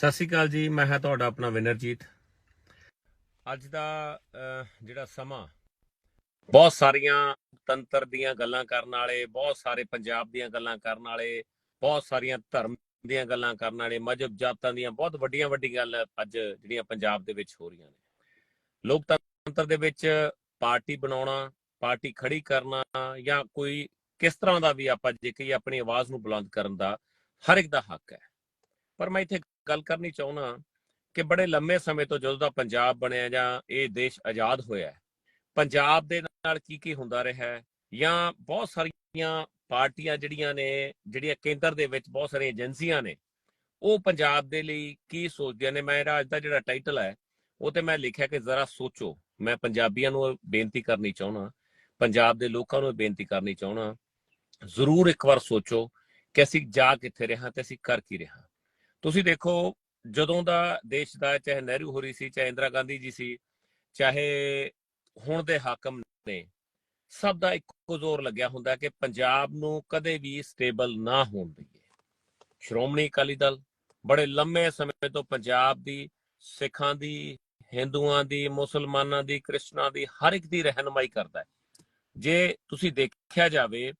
ਸਤਿ ਸ਼੍ਰੀ ਅਕਾਲ ਜੀ, ਮੈਂ ਹਾਂ ਤੁਹਾਡਾ ਆਪਣਾ ਵਿਨਰਜੀਤ ਅੱਜ ਦਾ ਜਿਹੜਾ ਸਮਾਂ, ਬਹੁਤ ਸਾਰੀਆਂ ਤੰਤਰ ਦੀਆਂ ਗੱਲਾਂ ਕਰਨ ਵਾਲੇ, ਬਹੁਤ ਸਾਰੇ ਪੰਜਾਬ ਦੀਆਂ ਗੱਲਾਂ ਕਰਨ ਵਾਲੇ, ਬਹੁਤ ਸਾਰੀਆਂ ਧਰਮ ਦੀਆਂ ਗੱਲਾਂ ਕਰਨ ਵਾਲੇ ਮਜਬ ਜਾਤਾਂ ਦੀਆਂ ਬਹੁਤ ਵੱਡੀਆਂ ਵੱਡੀਆਂ ਗੱਲ ਅੱਜ ਜਿਹੜੀਆਂ ਪੰਜਾਬ ਦੇ ਵਿੱਚ ਹੋ ਰਹੀਆਂ ਨੇ। ਲੋਕਤੰਤਰ ਦੇ ਵਿੱਚ ਪਾਰਟੀ ਬਣਾਉਣਾ, ਪਾਰਟੀ ਖੜੀ ਕਰਨਾ ਜਾਂ ਕੋਈ ਕਿਸ ਤਰ੍ਹਾਂ ਦਾ ਵੀ ਆਪਾਂ ਜੇ ਕਹੀਏ ਆਪਣੀ ਆਵਾਜ਼ ਨੂੰ ਬੁਲੰਦ ਕਰਨ ਦਾ ਹਰ ਇੱਕ ਦਾ ਹੱਕ ਹੈ। ਪਰ ਮੈਂ ਇੱਥੇ ਗੱਲ ਕਰਨੀ ਚਾਹੁੰਦਾ ਕਿ ਬੜੇ ਲੰਮੇ ਸਮੇਂ ਤੋਂ ਜਦੋਂ ਦਾ ਪੰਜਾਬ ਬਣਿਆ ਜਾਂ ਇਹ ਦੇਸ਼ ਆਜ਼ਾਦ ਹੋਇਆ ਪੰਜਾਬ ਦੇ ਨਾਲ ਕੀ ਕੀ ਹੁੰਦਾ ਰਿਹਾ ਹੈ ਜਾਂ ਬਹੁਤ ਸਾਰੀਆਂ ਪਾਰਟੀਆਂ ਜਿਹੜੀਆਂ ਨੇ, ਜਿਹੜੀਆਂ ਕੇਂਦਰ ਦੇ ਵਿੱਚ ਬਹੁਤ ਸਾਰੀਆਂ ਏਜੰਸੀਆਂ ਨੇ, ਉਹ ਪੰਜਾਬ ਦੇ ਲਈ ਕੀ ਸੋਚਦੀਆਂ ਨੇ? ਮੇਰਾ ਅੱਜ ਦਾ ਜਿਹੜਾ ਟਾਈਟਲ ਹੈ, ਉਹ ਤੇ ਮੈਂ ਲਿਖਿਆ ਕਿ ਜ਼ਰਾ ਸੋਚੋ। ਮੈਂ ਪੰਜਾਬੀਆਂ ਨੂੰ ਬੇਨਤੀ ਕਰਨੀ ਚਾਹੁੰਦਾ ਪੰਜਾਬ ਦੇ ਲੋਕਾਂ ਨੂੰ ਬੇਨਤੀ ਕਰਨੀ ਚਾਹੁੰਦਾ ਜ਼ਰੂਰ ਇੱਕ ਵਾਰ ਸੋਚੋ ਕਿ ਅਸੀਂ ਜਾ ਕਿੱਥੇ ਰਹੇ ਤੇ ਅਸੀਂ ਕਰ ਕੀ ਰਹੇ ਹਾਂ। ਤੁਸੀਂ ਦੇਖੋ, ਜਦੋਂ ਦਾ ਦੇਸ਼ ਦਾ ਚਾਹੇ ਨਹਿਰੂ ਹੋਰੀ ਸੀ, ਚਾਹੇ ਇੰਦਰਾ ਗਾਂਧੀ ਜੀ ਸੀ, ਚਾਹੇ ਹੁਣ ਦੇ ਹਾਕਮ ਨੇ, ਸਭ ਦਾ ਇੱਕੋ ਜ਼ੋਰ ਲੱਗਿਆ ਹੁੰਦਾ ਕਿ ਪੰਜਾਬ ਨੂੰ ਕਦੇ ਵੀ ਸਟੇਬਲ ਨਾ ਹੋਣ ਦਈਏ। ਸ਼੍ਰੋਮਣੀ ਅਕਾਲੀ ਦਲ ਬੜੇ ਲੰਮੇ ਸਮੇਂ ਤੋਂ ਪੰਜਾਬ ਦੀ, ਸਿੱਖਾਂ ਦੀ, ਹਿੰਦੂਆਂ ਦੀ, ਮੁਸਲਮਾਨਾਂ ਦੀ ਕ੍ਰਿਸਚਨਾਂ ਦੀ ਹਰ ਇੱਕ ਦੀ ਰਹਿਨਮਾਈ ਕਰਦਾ ਹੈ। ਜੇ ਤੁਸੀਂ ਦੇਖਿਆ ਜਾਵੇ,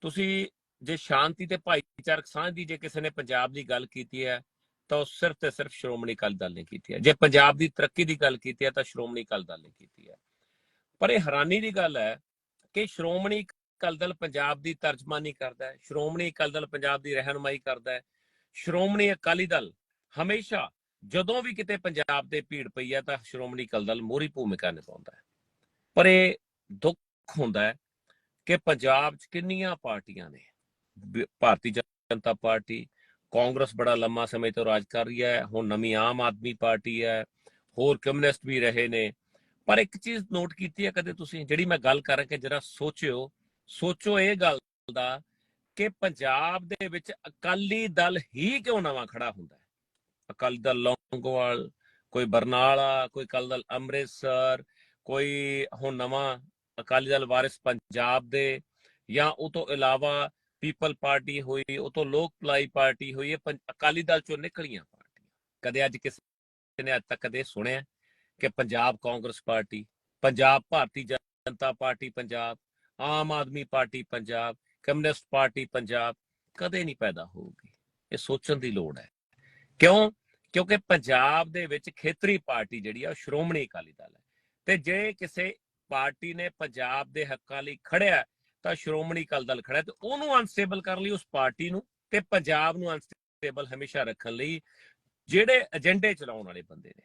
ਤੁਸੀਂ ਜੇ ਸ਼ਾਂਤੀ ਤੇ ਭਾਈਚਾਰਕ ਸਾਂਝ ਦੀ ਜੇ ਕਿਸੇ ਨੇ ਪੰਜਾਬ ਦੀ ਗੱਲ ਕੀਤੀ ਹੈ, ਤਾਂ ਉਹ ਸਿਰਫ ਤੇ ਸਿਰਫ ਸ਼੍ਰੋਮਣੀ ਅਕਾਲੀ ਦਲ ਨੇ ਕੀਤੀ ਹੈ। ਜੇ ਪੰਜਾਬ ਦੀ ਤਰੱਕੀ ਦੀ ਗੱਲ ਕੀਤੀ ਹੈ, ਤਾਂ ਸ਼੍ਰੋਮਣੀ ਅਕਾਲੀ ਦਲ ਨੇ ਕੀਤੀ ਹੈ। ਪਰ ਇਹ ਹੈਰਾਨੀ ਦੀ ਗੱਲ ਹੈ ਕਿ ਸ਼੍ਰੋਮਣੀ ਅਕਾਲੀ ਦਲ ਪੰਜਾਬ ਦੀ ਤਰਜਮਾਨੀ ਕਰਦਾ ਹੈ, ਸ਼੍ਰੋਮਣੀ ਅਕਾਲੀ ਦਲ ਪੰਜਾਬ ਦੀ ਰਹਿਨਮਾਈ ਕਰਦਾ ਹੈ। ਸ਼੍ਰੋਮਣੀ ਅਕਾਲੀ ਦਲ ਹਮੇਸ਼ਾ ਜਦੋਂ ਵੀ ਕਿਤੇ ਪੰਜਾਬ ਦੇ ਭੀੜ ਪਈ ਹੈ, ਤਾਂ ਸ਼੍ਰੋਮਣੀ ਅਕਾਲੀ ਦਲ ਮੋਰੀ ਭੂਮਿਕਾ ਨਿਭਾਉਂਦਾ ਹੈ। ਪਰ ਇਹ ਦੁੱਖ ਹੁੰਦਾ ਹੈ ਕਿ ਪੰਜਾਬ 'ਚ ਕਿੰਨੀਆਂ ਪਾਰਟੀਆਂ ਨੇ ਭਾਰਤੀ ਜਨਤਾ ਪਾਰਟੀ, ਕਾਂਗਰਸ ਬੜਾ ਲੰਮਾ ਸਮੇਂ ਤੋਂ ਰਾਜ ਕਰ ਰਹੀ ਹੈ, ਹੁਣ ਨਵੀਂ ਆਮ ਆਦਮੀ ਪਾਰਟੀ ਹੈ, ਹੋਰ ਕਮਿਊਨਿਸਟ ਵੀ ਰਹੇ ਨੇ। ਪਰ ਇੱਕ ਚੀਜ਼ ਨੋਟ ਕੀਤੀ ਹੈ ਕਦੇ ਤੁਸੀਂ, ਜਿਹੜੀ ਮੈਂ ਗੱਲ ਕਰ ਰਿਹਾ ਕਿ ਜਰਾ ਸੋਚਿਓ, ਸੋਚੋ ਇਹ ਗੱਲ ਦਾ ਕਿ ਪੰਜਾਬ ਦੇ ਵਿੱਚ ਅਕਾਲੀ ਦਲ ਹੀ ਕਿਉਂ ਨਵਾਂ ਖੜਾ ਹੁੰਦਾ ਹੈ? ਅਕਾਲੀ ਦਲ ਲੌਂਗੋਵਾਲ, ਕੋਈ ਬਰਨਾਲਾ, ਕੋਈ ਅਕਾਲੀ ਦਲ ਅੰਮ੍ਰਿਤਸਰ, ਕੋਈ ਹੁਣ ਨਵਾਂ ਅਕਾਲੀ ਦਲ ਵਾਰਿਸ ਪੰਜਾਬ ਦੇ, ਜਾਂ ਉਹ ਤੋਂ ਇਲਾਵਾ ਪੀਪਲ ਪਾਰਟੀ ਹੋਈ ਉਹ ਤੋਂ ਲੋਕ ਭਲਾਈ ਪਾਰਟੀ ਹੋਈ, ਇਹ ਅਕਾਲੀ ਦਲ ਚੋਂ ਨਿਕਲੀਆਂ ਪਾਰਟੀਆਂ। ਕਦੇ ਅੱਜ ਕਿਸੇ ਨੇ ਅੱਜ ਤੱਕ ਕਦੇ ਸੁਣਿਆ ਕਿ Punjab Congress party, Punjab Bharatiya Janata party Punjab, Aam Aadmi party Punjab, communist party Punjab ਕਦੇ ਨਹੀਂ ਪੈਦਾ ਹੋਊਗੀ? ਇਹ ਸੋਚਣ ਦੀ ਲੋੜ ਹੈ। ਕਿਉਂ? ਕਿਉਂਕਿ ਪੰਜਾਬ ਦੇ ਵਿੱਚ ਖੇਤਰੀ ਪਾਰਟੀ ਜਿਹੜੀ ਆ, ਉਹ ਸ਼੍ਰੋਮਣੀ ਅਕਾਲੀ ਦਲ ਹੈ। ਤੇ ਜੇ ਕਿਸੇ ਪਾਰਟੀ ਨੇ ਪੰਜਾਬ ਦੇ ਹੱਕਾਂ ਲਈ ਖੜਿਆ ਤਾਂ ਸ਼੍ਰੋਮਣੀ ਅਕਾਲੀ ਦਲ ਖੜਾ ਤੇ ਉਹਨੂੰ ਅਨਸਟੇਬਲ ਕਰਨ ਲਈ, ਉਸ ਪਾਰਟੀ ਨੂੰ ਤੇ ਪੰਜਾਬ ਨੂੰ ਅਨਸਟੇਬਲ ਹਮੇਸ਼ਾ ਰੱਖਣ ਲਈ ਜਿਹੜੇ ਏਜੰਡੇ ਚਲਾਉਣ ਵਾਲੇ ਬੰਦੇ ਨੇ,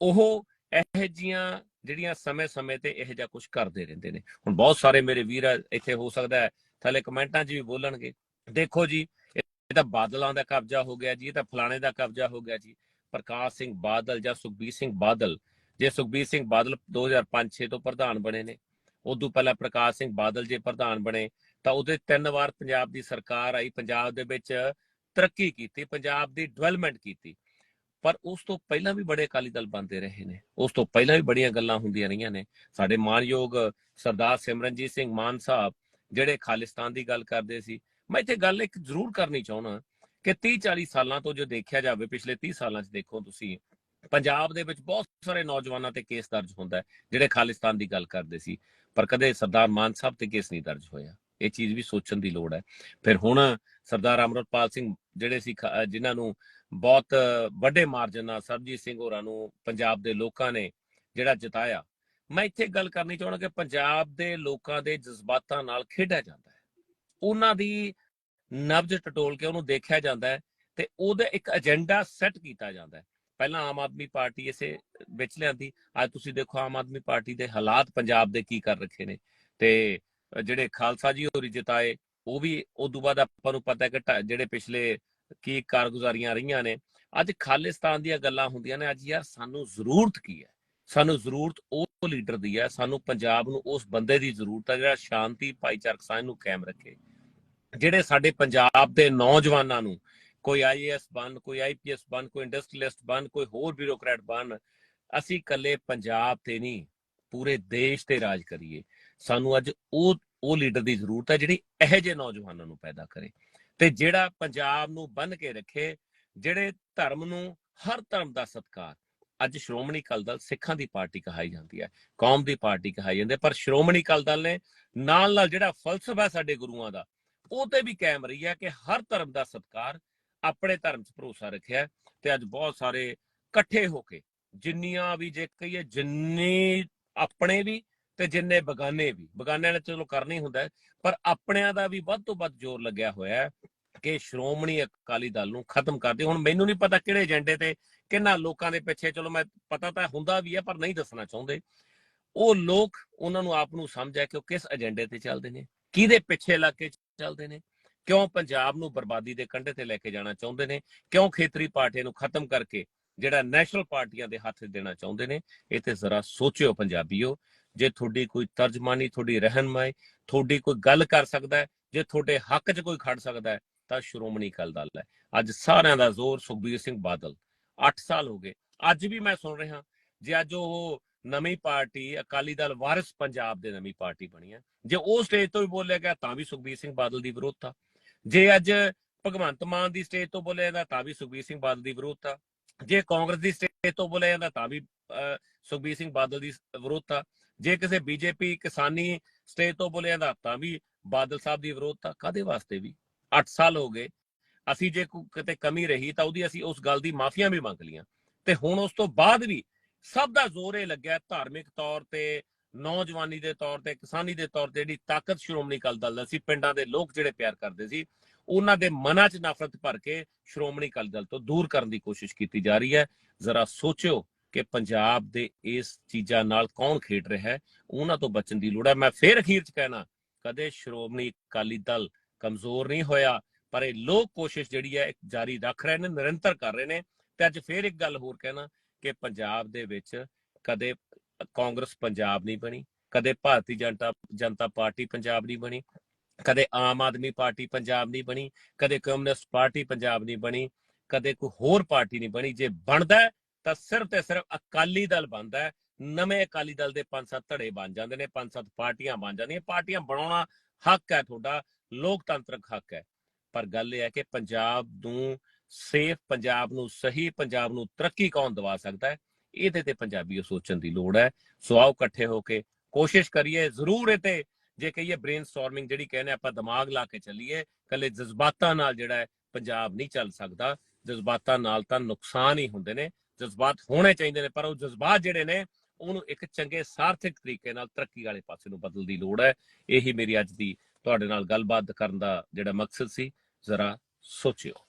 ਉਹ ਇਹ ਜੀਆਂ ਜਿਹੜੀਆਂ ਸਮੇਂ-ਸਮੇਂ ਤੇ ਇਹੋ ਜਿਹਾ ਕੁਝ ਕਰਦੇ ਰਹਿੰਦੇ ਨੇ। ਹੁਣ ਬਹੁਤ ਸਾਰੇ ਮੇਰੇ ਵੀਰ ਇੱਥੇ ਹੋ ਸਕਦਾ ਹੈ, ਥੱਲੇ ਕਮੈਂਟਾਂ 'ਚ ਵੀ ਬੋਲਣਗੇ, ਦੇਖੋ ਜੀ, ਇਹ ਤਾਂ ਬਾਦਲਾਂ ਦਾ ਕਬਜ਼ਾ ਹੋ ਗਿਆ ਜੀ, ਇਹ ਤਾਂ ਫਲਾਣੇ ਦਾ ਕਬਜ਼ਾ ਹੋ ਗਿਆ ਜੀ, ਪ੍ਰਕਾਸ਼ ਸਿੰਘ ਬਾਦਲ ਜਾਂ ਸੁਖਬੀਰ ਸਿੰਘ ਬਾਦਲ, ਜੇ ਸੁਖਬੀਰ ਸਿੰਘ ਬਾਦਲ 2005-6 ਤੋਂ ਪ੍ਰਧਾਨ ਬਣੇ ਨੇ ਉਦੋਂ ਪਹਿਲਾਂ ਪ੍ਰਕਾਸ਼ ਸਿੰਘ ਬਾਦਲ ਜੇ ਪ੍ਰਧਾਨ ਬਣੇ, ਤਾਂ ਉਹਦੇ ਤਿੰਨ ਵਾਰ ਪੰਜਾਬ ਦੀ ਸਰਕਾਰ ਆਈ, ਪੰਜਾਬ ਦੇ ਵਿੱਚ ਤਰੱਕੀ ਕੀਤੀ, ਪੰਜਾਬ ਦੀ ਡਿਵੈਲਪਮੈਂਟ ਕੀਤੀ। ਪਰ ਉਸ ਤੋਂ ਪਹਿਲਾਂ ਵੀ ਬੜੇ ਅਕਾਲੀ ਦਲ ਬੰਦੇ ਰਹੇ ਨੇ, ਉਸ ਤੋਂ ਪਹਿਲਾਂ ਵੀ ਬੜੀਆਂ ਗੱਲਾਂ ਹੁੰਦੀਆਂ ਰਹੀਆਂ ਨੇ। ਸਾਡੇ ਮਾਨਯੋਗ ਸਰਦਾਰ ਸਿਮਰਨਜੀਤ ਸਿੰਘ ਮਾਨ ਸਾਹਿਬ ਜਿਹੜੇ ਖਾਲਿਸਤਾਨ ਦੀ ਗੱਲ ਕਰਦੇ ਸੀ, ਮੈਂ ਇੱਥੇ ਗੱਲ ਇੱਕ ਜ਼ਰੂਰ ਕਰਨੀ ਚਾਹੁੰਦਾ ਕਿ 30 40 ਸਾਲਾਂ ਤੋਂ ਜੋ ਦੇਖਿਆ ਜਾਵੇ, ਪਿਛਲੇ 30 ਸਾਲਾਂ 'ਚ ਦੇਖੋ ਤੁਸੀਂ ਪੰਜਾਬ ਦੇ ਵਿੱਚ ਬਹੁਤ ਸਾਰੇ ਨੌਜਵਾਨਾਂ ਤੇ ਕੇਸ ਦਰਜ ਹੁੰਦਾ ਹੈ, ਜਿਹੜੇ ਖਾਲਿਸਤਾਨ ਦੀ ਗੱਲ ਕਰਦੇ ਸੀ, ਪਰ ਕਦੇ ਸਰਦਾਰ ਮਾਨ ਸਾਹਿਬ ਤੇ ਕੇਸ ਨਹੀਂ ਦਰਜ ਹੋਇਆ। ਇਹ ਚੀਜ਼ ਵੀ ਸੋਚਣ ਦੀ ਲੋੜ ਹੈ। ਫਿਰ ਹੁਣ ਸਰਦਾਰ ਅਮਰਪਾਲ ਸਿੰਘ ਜਿਹੜੇ ਸੀ, ਖ- ਜਿਨ੍ਹਾਂ ਨੂੰ ਬਹੁਤ ਵੱਡੇ ਮਾਰਜਨ ਨਾਲ ਸਰਬਜੀਤ ਸਿੰਘ ਹੋਰਾਂ ਨੂੰ ਪੰਜਾਬ ਦੇ ਲੋਕਾਂ ਨੇ ਜਿਹੜਾ ਜਿਤਾਇਆ, ਮੈਂ ਇੱਥੇ ਗੱਲ ਕਰਨੀ ਚਾਹੁੰਦਾ ਕਿ ਪੰਜਾਬ ਦੇ ਲੋਕਾਂ ਦੇ ਜਜ਼ਬਾਤਾਂ ਨਾਲ ਖੇਡਿਆ ਜਾਂਦਾ ਹੈ। ਉਹਨਾਂ ਦੀ ਨਬਜ਼ ਟਟੋਲ ਕੇ ਉਹਨੂੰ ਦੇਖਿਆ ਜਾਂਦਾ ਹੈ ਤੇ ਉਹਦਾ ਇੱਕ ਏਜੰਡਾ ਸੈੱਟ ਕੀਤਾ ਜਾਂਦਾ ਹੈ। ਪਹਿਲਾਂ ਆਮ ਆਦਮੀ ਪਾਰਟੀ ਇਸੇ ਵਿੱਚ ਲਿਆਂਦੀ। ਅੱਜ ਤੁਸੀਂ ਦੇਖੋ ਆਮ ਆਦਮੀ ਪਾਰਟੀ ਦੇ ਹਾਲਾਤ ਪੰਜਾਬ ਦੇ ਕੀ ਕਰ ਰੱਖੇ ਨੇ। ਤੇ ਜਿਹੜੇ ਖਾਲਸਾ ਜੀ ਹੋਰੀ ਜਿਤਾਏ, ਉਹ ਵੀ ਉਦੋਂ ਬਾਅਦ ਆਪਾਂ ਨੂੰ ਪਤਾ ਹੈ ਕਿ ਜਿਹੜੇ ਪਿਛਲੇ ਕੀ ਕਾਰਗੁਜ਼ਾਰੀਆਂ ਰਹੀਆਂ ਨੇ। ਅੱਜ ਖਾਲਿਸਤਾਨ ਦੀਆਂ ਗੱਲਾਂ ਹੁੰਦੀਆਂ ਨੇ, ਅੱਜ ਯਾਰ ਸਾਨੂੰ ਜ਼ਰੂਰਤ ਕੀ ਹੈ? ਸਾਨੂੰ ਜ਼ਰੂਰਤ ਉਹ ਲੀਡਰ ਦੀ ਹੈ, ਸਾਨੂੰ ਪੰਜਾਬ ਨੂੰ ਉਸ ਬੰਦੇ ਦੀ ਜ਼ਰੂਰਤ ਹੈ ਜਿਹੜਾ ਸ਼ਾਂਤੀ, ਭਾਈਚਾਰਕ ਸਾਂਝ ਨੂੰ ਕਾਇਮ ਰੱਖੇ। ਜਿਹੜੇ ਸਾਡੇ ਪੰਜਾਬ ਦੇ ਨੌਜਵਾਨਾਂ ਨੂੰ ਕੋਈ ਆਈਏਐਸ ਬਣ, ਕੋਈ ਆਈਪੀਐਸ ਬਣ, ਕੋਈ ਇੰਡਸਟਰੀਅਲਿਸਟ ਬਣ, ਕੋਈ ਹੋਰ ਬਿਊਰੋਕਰੈਟ ਬਣ, ਅਸੀਂ ਇਕੱਲੇ ਪੰਜਾਬ ਤੇ ਨਹੀਂ, ਪੂਰੇ ਦੇਸ਼ ਤੇ ਰਾਜ ਕਰੀਏ। ਸਾਨੂੰ ਅੱਜ ਉਹ ਉਹ ਲੀਡਰ ਦੀ ਜ਼ਰੂਰਤ ਹੈ ਜਿਹੜੀ ਇਹੋ ਜਿਹੇ ਨੌਜਵਾਨਾਂ ਨੂੰ ਪੈਦਾ ਕਰੇ। ਤੇ ਜਿਹੜਾ ਪੰਜਾਬ ਨੂੰ ਬੰਨ ਕੇ ਰੱਖੇ, ਜਿਹੜੇ ਧਰਮ ਨੂੰ ਹਰ ਧਰਮ ਦਾ ਸਤਕਾਰ। ਅੱਜ ਸ਼੍ਰੋਮਣੀ ਅਕਾਲੀ ਦਲ ਸਿੱਖਾਂ ਦੀ ਪਾਰਟੀ ਕਹਾਈ ਜਾਂਦੀ ਹੈ, ਕੌਮ ਦੀ ਪਾਰਟੀ ਕਹਾਈ ਜਾਂਦੀ ਹੈ, ਪਰ ਸ਼੍ਰੋਮਣੀ ਅਕਾਲੀ ਦਲ ਨੇ ਨਾਲ ਨਾਲ ਜਿਹੜਾ ਫਲਸਫਾ ਸਾਡੇ ਗੁਰੂਆਂ ਦਾ, ਉਹ ਤੇ ਵੀ ਕਾਇਮ ਰਹੀ ਹੈ ਕਿ ਹਰ ਧਰਮ ਦਾ ਸਤਕਾਰ ਆਪਣੇ ਧਰਮ 'ਚ ਭਰੋਸਾ ਰੱਖਿਆ ਤੇ ਅੱਜ ਬਹੁਤ ਸਾਰੇ ਇਕੱਠੇ ਹੋ ਕੇ ਜਿੰਨੀਆਂ ਵੀ ਜੇ ਕਹੀਏ ਜਿੰਨੇ ਆਪਣੇ ਵੀ ਤੇ ਜਿੰਨੇ ਬਗਾਨੇ ਵੀ, ਬਗਾਨਿਆਂ ਨੇ ਚਲੋ ਕਰਨਾ ਹੀ ਹੁੰਦਾ ਪਰ ਆਪਣਿਆਂ ਦਾ ਵੀ ਵੱਧ ਤੋਂ ਵੱਧ ਜ਼ੋਰ ਲੱਗਿਆ ਹੋਇਆ ਹੈ ਕਿ ਸ਼੍ਰੋਮਣੀ ਅਕਾਲੀ ਦਲ ਨੂੰ ਖਤਮ ਕਰਦੇ ਹੁਣ ਮੈਨੂੰ ਨਹੀਂ ਪਤਾ ਕਿਹੜੇ ਏਜੰਡੇ ਤੇ ਕਿੰਨਾ ਲੋਕਾਂ ਦੇ ਪਿੱਛੇ, ਚਲੋ ਮੈਂ ਪਤਾ ਤਾਂ ਹੁੰਦਾ ਵੀ ਹੈ ਪਰ ਨਹੀਂ ਦੱਸਣਾ ਚਾਹੁੰਦੇ। ਉਹ ਲੋਕ ਉਹਨਾਂ ਨੂੰ ਆਪ ਨੂੰ ਸਮਝ ਹੈ ਕਿ ਉਹ ਕਿਸ ਏਜੰਡੇ ਤੇ ਚੱਲਦੇ ਨੇ, ਕਿਹਦੇ ਪਿੱਛੇ ਲੱਗ ਕੇ ਚੱਲਦੇ ਨੇ। ਕਿਉਂ ਪੰਜਾਬ ਨੂੰ ਬਰਬਾਦੀ ਦੇ ਕੰਢੇ ਤੇ ਲੈ ਕੇ ਜਾਣਾ ਚਾਹੁੰਦੇ ਨੇ? ਕਿਉਂ ਖੇਤਰੀ ਪਾਰਟੀਆਂ ਨੂੰ ਖਤਮ ਕਰਕੇ ਜਿਹੜਾ ਨੈਸ਼ਨਲ ਪਾਰਟੀਆਂ ਦੇ ਹੱਥ ਦੇਣਾ ਚਾਹੁੰਦੇ ਨੇ? ਇਹ ਤੇ ਜ਼ਰਾ ਸੋਚਿਓ ਪੰਜਾਬੀਓ, ਜੇ ਤੁਹਾਡੀ ਕੋਈ ਤਰਜਮਾਨੀ, ਤੁਹਾਡੀ ਰਹਿਨਮਾਈ, ਤੁਹਾਡੀ ਕੋਈ ਗੱਲ ਕਰ ਸਕਦਾ ਹੈ, ਜੇ ਤੁਹਾਡੇ ਹੱਕ 'ਚ ਕੋਈ ਖੜ ਸਕਦਾ ਹੈ, ਤਾਂ ਸ਼੍ਰੋਮਣੀ ਅਕਾਲੀ ਦਲ ਹੈ। ਅੱਜ ਸਾਰਿਆਂ ਦਾ ਜ਼ੋਰ ਸੁਖਬੀਰ ਸਿੰਘ ਬਾਦਲ। 8 ਸਾਲ ਹੋ ਗਏ। ਅੱਜ ਵੀ ਮੈਂ ਸੁਣ ਰਿਹਾ, ਜੇ ਅੱਜ ਉਹ ਨਵੀਂ ਪਾਰਟੀ, ਅਕਾਲੀ ਦਲ ਵਾਰਿਸ ਪੰਜਾਬ ਦੇ ਨਵੀਂ ਪਾਰਟੀ ਬਣੀ ਹੈ, ਜੇ ਉਹ ਸਟੇਜ ਤੋਂ ਵੀ ਬੋਲਿਆ ਗਿਆ ਤਾਂ ਵੀ ਸੁਖਬੀਰ ਸਿੰਘ ਬਾਦਲ ਦੀ ਵਿਰੋਧਤਾ। ਜੇ ਅੱਜ ਭਗਵੰਤ ਮਾਨ ਦੀ ਸਟੇਜ ਤੋਂ ਬੋਲਿਆ ਜਾਂਦਾ ਤਾਂ ਵੀ ਸੁਖਬੀਰ ਸਿੰਘ ਬਾਦਲ ਦੀ ਵਿਰੋਧਤਾ ਜੇ ਕਾਂਗਰਸ ਦੀ ਸਟੇਜ ਤੋਂ ਬੋਲਿਆ ਜਾਂਦਾ ਤਾਂ ਵੀ ਸੁਖਬੀਰ ਸਿੰਘ ਬਾਦਲ ਦੀ ਵਿਰੋਧਤਾ ਜੇ ਕਿਸੇ ਬੀਜੇਪੀ ਕਿਸਾਨੀ ਸਟੇਜ ਤੋਂ ਬੋਲਿਆ ਜਾਂਦਾ ਤਾਂ ਵੀ ਬਾਦਲ ਸਾਹਿਬ ਦੀ ਵਿਰੋਧਤਾ ਕਾਦੇ ਵਾਸਤੇ ਵੀ? 8 ਸਾਲ ਹੋ ਗਏ। ਅਸੀਂ ਜੇ ਕਿਤੇ ਕਮੀ ਰਹੀ ਤਾਂ ਉਹਦੀ ਅਸੀਂ ਉਸ ਗੱਲ ਦੀ ਮਾਫੀਆਂ ਵੀ ਮੰਗ ਲੀਆਂ ਤੇ ਹੁਣ ਉਸ ਤੋਂ ਬਾਅਦ ਵੀ ਸਭ ਦਾ ਜ਼ੋਰ ਇਹ ਲੱਗਿਆ ਧਾਰਮਿਕ ਤੌਰ ਤੇ ਨੌਜਵਾਨੀ ਦੇ ਤੌਰ ਤੇ, ਕਿਸਾਨੀ ਦੇ ਤੌਰ ਤੇ ਜਿਹੜੀ ਤਾਕਤ ਸ਼੍ਰੋਮਣੀ ਅਕਾਲੀ ਦਲ ਦਾ ਸੀ, ਪਿੰਡਾਂ ਦੇ ਲੋਕ ਜਿਹੜੇ ਪਿਆਰ ਕਰਦੇ ਸੀ, ਉਹਨਾਂ ਦੇ ਮਨਾਂ 'ਚ ਨਫ਼ਰਤ ਭਰ ਕੇ ਸ਼੍ਰੋਮਣੀ ਅਕਾਲੀ ਦਲ ਤੋਂ ਦੂਰ ਕਰਨ ਦੀ ਕੋਸ਼ਿਸ਼ ਕੀਤੀ ਜਾ ਰਹੀ ਹੈ। ਜ਼ਰਾ ਸੋਚਿਓ ਕਿ ਪੰਜਾਬ ਦੇ ਇਸ ਚੀਜ਼ਾਂ ਨਾਲ ਕੌਣ ਖੇਡ ਰਿਹਾ ਹੈ, ਉਹਨਾਂ ਤੋਂ ਬਚਣ ਦੀ ਲੋੜ ਹੈ। ਮੈਂ ਫੇਰ ਅਖੀਰ 'ਚ ਕਹਿਣਾ, ਕਦੇ ਸ਼੍ਰੋਮਣੀ ਅਕਾਲੀ ਦਲ ਕਮਜ਼ੋਰ ਨਹੀਂ ਹੋਇਆ, ਪਰ ਇਹ ਲੋਕ ਕੋਸ਼ਿਸ਼ ਜਿਹੜੀ ਹੈ ਜਾਰੀ ਰੱਖ ਰਹੇ ਨੇ, ਨਿਰੰਤਰ ਕਰ ਰਹੇ ਨੇ। ਤੇ ਅੱਜ ਫੇਰ ਇੱਕ ਗੱਲ ਹੋਰ ਕਹਿਣਾ ਕਿ ਪੰਜਾਬ ਦੇ ਵਿੱਚ ਕਦੇ ਕਾਂਗਰਸ ਪੰਜਾਬ ਨਹੀਂ ਬਣੀ, ਕਦੇ ਭਾਰਤੀ ਜਨਤਾ ਜਨਤਾ ਪਾਰਟੀ ਪੰਜਾਬ ਨਹੀਂ ਬਣੀ, ਕਦੇ ਆਮ ਆਦਮੀ ਪਾਰਟੀ ਪੰਜਾਬ ਨਹੀਂ ਬਣੀ, ਕਦੇ ਕਮਿਊਨਿਸਟ ਪਾਰਟੀ ਪੰਜਾਬ ਨਹੀਂ ਬਣੀ, ਕਦੇ ਕੋਈ ਹੋਰ ਪਾਰਟੀ ਨਹੀਂ ਬਣੀ, ਜੇ ਬਣਦਾ ਤਾਂ ਸਿਰਫ ਤੇ ਸਿਰਫ ਅਕਾਲੀ ਦਲ ਬਣਦਾ ਨਵੇਂ ਅਕਾਲੀ ਦਲ ਦੇ ਪੰਜ ਸੱਤ ਧੜੇ ਬਣ ਜਾਂਦੇ ਨੇ, ਪੰਜ ਸੱਤ ਪਾਰਟੀਆਂ ਬਣ ਜਾਂਦੀਆਂ, ਪਾਰਟੀਆਂ ਬਣਾਉਣਾ ਹੱਕ ਹੈ ਤੁਹਾਡਾ, ਲੋਕਤੰਤਰਕ ਹੱਕ ਹੈ, ਪਰ ਗੱਲ ਇਹ ਹੈ ਕਿ ਪੰਜਾਬ ਨੂੰ ਸੇਫ ਪੰਜਾਬ ਨੂੰ ਸਹੀ, ਪੰਜਾਬ ਨੂੰ ਤਰੱਕੀ ਕੌਣ ਦਵਾ ਸਕਦਾ ਹੈ? ਇਹਦੇ ਤੇ ਪੰਜਾਬੀਓ ਸੋਚਣ ਦੀ ਲੋੜ ਹੈ। ਸੋ ਆਓ ਇਕੱਠੇ ਹੋ ਕੇ ਕੋਸ਼ਿਸ਼ ਕਰੀਏ, ਜ਼ਰੂਰ ਇਹ ਤੇ ਜੇ ਕਹੀਏ ਬ੍ਰੇਨਸਟਾਰਮਿੰਗ ਜਿਹੜੀ ਕਹਿੰਦੇ ਆਪਾਂ ਦਿਮਾਗ ਲਾ ਕੇ ਚੱਲੀਏ ਕੱਲੇ ਜਜ਼ਬਾਤਾਂ ਨਾਲ ਜਿਹੜਾ ਹੈ ਪੰਜਾਬ ਨਹੀਂ ਚੱਲ ਸਕਦਾ। ਜਜ਼ਬਾਤਾਂ ਨਾਲ ਤਾਂ ਨੁਕਸਾਨ ਹੀ ਹੁੰਦੇ ਨੇ, ਜਜ਼ਬਾਤ ਹੋਣੇ ਚਾਹੀਦੇ ਨੇ, ਪਰ ਉਹ ਜਜ਼ਬਾਤ ਜਿਹੜੇ ਨੇ, ਉਹਨੂੰ ਇੱਕ ਚੰਗੇ ਸਾਰਥਕ ਤਰੀਕੇ ਨਾਲ ਤਰੱਕੀ ਵਾਲੇ ਪਾਸੇ ਨੂੰ ਬਦਲਣ ਦੀ ਲੋੜ ਹੈ। ਇਹੀ ਮੇਰੀ ਅੱਜ ਦੀ ਤੁਹਾਡੇ ਨਾਲ ਗੱਲਬਾਤ ਕਰਨ ਦਾ ਜਿਹੜਾ ਮਕਸਦ ਸੀ, ਜ਼ਰਾ ਸੋਚਿਓ।